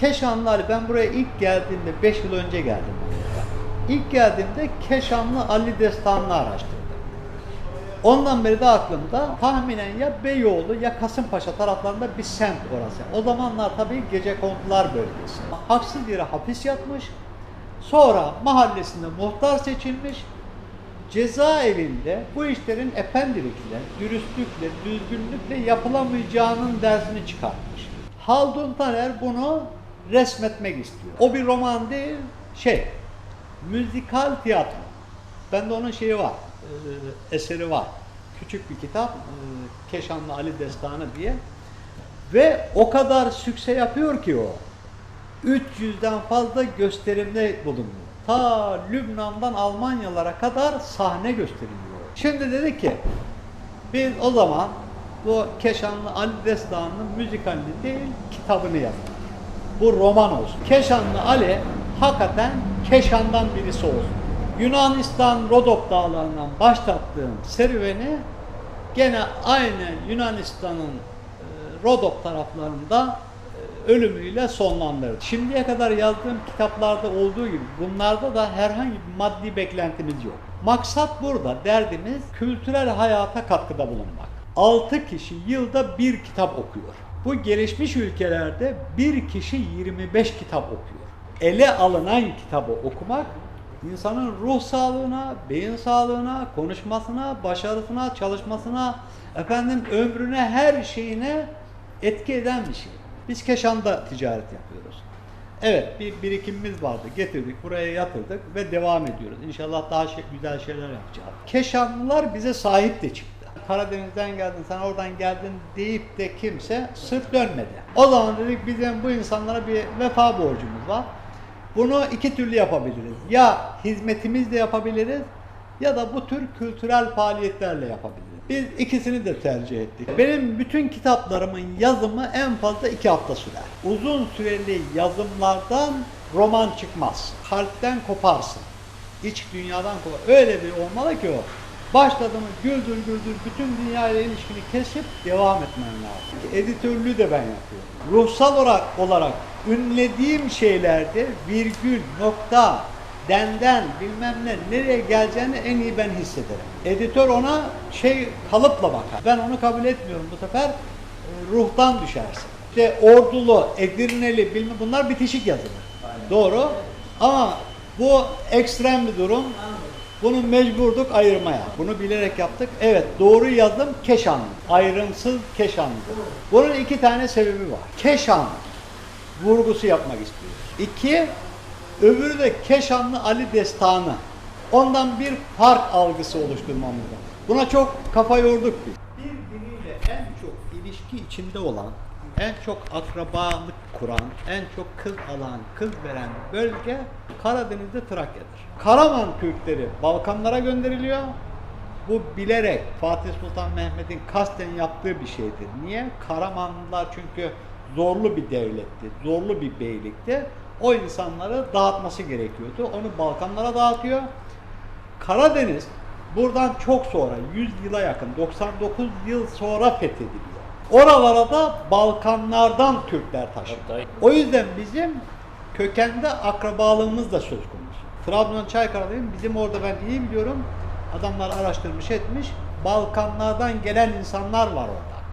Keşanlı Ali, ben buraya ilk geldiğimde, 5 yıl önce geldim buraya. İlk geldiğimde Keşanlı Ali Destanı'nı araştırdım. Ondan beri de aklımda tahminen ya Beyoğlu ya Kasımpaşa taraflarında bir semt orası. O zamanlar tabii gece kondular bölgesi. Haksız yere hapis yatmış. Sonra mahallesinde muhtar seçilmiş. Cezaevinde bu işlerin efendilikle, dürüstlükle, düzgünlükle yapılamayacağının dersini çıkartmış. Haldun Taner bunu resmetmek istiyor. O bir roman değil, şey, müzikal tiyatro. Bende onun şeyi var, e, eseri var. Küçük bir kitap, e, Keşanlı Ali Destanı diye. Ve o kadar sükse yapıyor ki o. 300'den fazla gösterimde bulunuyor. Ta Lübnan'dan Almanyalara kadar sahne gösteriliyor. Şimdi dedi ki biz o zaman bu Keşanlı Ali Destanı'nın müzikalini değil kitabını yazalım. Bu roman olsun. Keşanlı Ali hakikaten Keşan'dan birisi olsun. Yunanistan Rodop dağlarından başlattığım serüveni gene aynı Yunanistan'ın e, Rodop taraflarında e, ölümüyle sonlandırdı. Şimdiye kadar yazdığım kitaplarda olduğu gibi bunlarda da herhangi bir maddi beklentimiz yok. Maksat burada derdimiz kültürel hayata katkıda bulunmak. 6 kişi yılda bir kitap okuyor. Bu gelişmiş ülkelerde bir kişi 25 kitap okuyor. Ele alınan kitabı okumak insanın ruh sağlığına, beyin sağlığına, konuşmasına, başarısına, çalışmasına, efendim ömrüne, her şeyine etki eden bir şey. Biz Keşan'da ticaret yapıyoruz. Evet, bir birikimimiz vardı. Getirdik, buraya yatırdık ve devam ediyoruz. İnşallah daha şey, güzel şeyler yapacağız. Keşanlılar bize sahip de çıktı. Karadeniz'den geldin, sen oradan geldin deyip de kimse sırt dönmedi. O zaman dedik bizim bu insanlara bir vefa borcumuz var. Bunu iki türlü yapabiliriz. Ya hizmetimizle yapabiliriz ya da bu tür kültürel faaliyetlerle yapabiliriz. Biz ikisini de tercih ettik. Benim bütün kitaplarımın yazımı en fazla iki hafta sürer. Uzun süreli yazımlardan roman çıkmaz. Kalpten koparsın. İç dünyadan kopar. Öyle bir olmalı ki o. Başladığımı güldür güldür bütün dünya ile ilişkini kesip devam etmen lazım. Editörlüğü de ben yapıyorum. Ruhsal olarak, olarak ünlediğim şeylerde virgül, nokta, denden bilmem ne nereye geleceğini en iyi ben hissederim. Editör ona şey kalıpla bakar. Ben onu kabul etmiyorum bu sefer e, ruhtan düşersin. İşte Ordulu, Edirneli bilmem bunlar bitişik yazılır. Doğru. Ama bu ekstrem bir durum. Bunu mecburduk ayırmaya. Bunu bilerek yaptık. Evet doğru yazım Keşan. Ayrımsız Keşan'dı. Bunun iki tane sebebi var. Keşan vurgusu yapmak istiyoruz. İki, öbürü de Keşanlı Ali Destanı. Ondan bir fark algısı oluşturmamız lazım. Buna çok kafa yorduk biz. İlişki içinde olan, en çok akrabalık kuran, en çok kız alan, kız veren bölge Karadeniz'de Trakya'dır. Karaman Türkleri Balkanlara gönderiliyor. Bu bilerek Fatih Sultan Mehmet'in kasten yaptığı bir şeydir. Niye? Karamanlılar çünkü zorlu bir devletti, zorlu bir beylikti. O insanları dağıtması gerekiyordu. Onu Balkanlara dağıtıyor. Karadeniz buradan çok sonra 100 yıla yakın 99 yıl sonra fethediliyor. Oralara da Balkanlardan Türkler taşınıyor. O yüzden bizim kökende akrabalığımız da söz konusu. Trabzon Çaykara'dayım. Bizim orada ben iyi biliyorum. Adamlar araştırmış etmiş. Balkanlardan gelen insanlar var orada.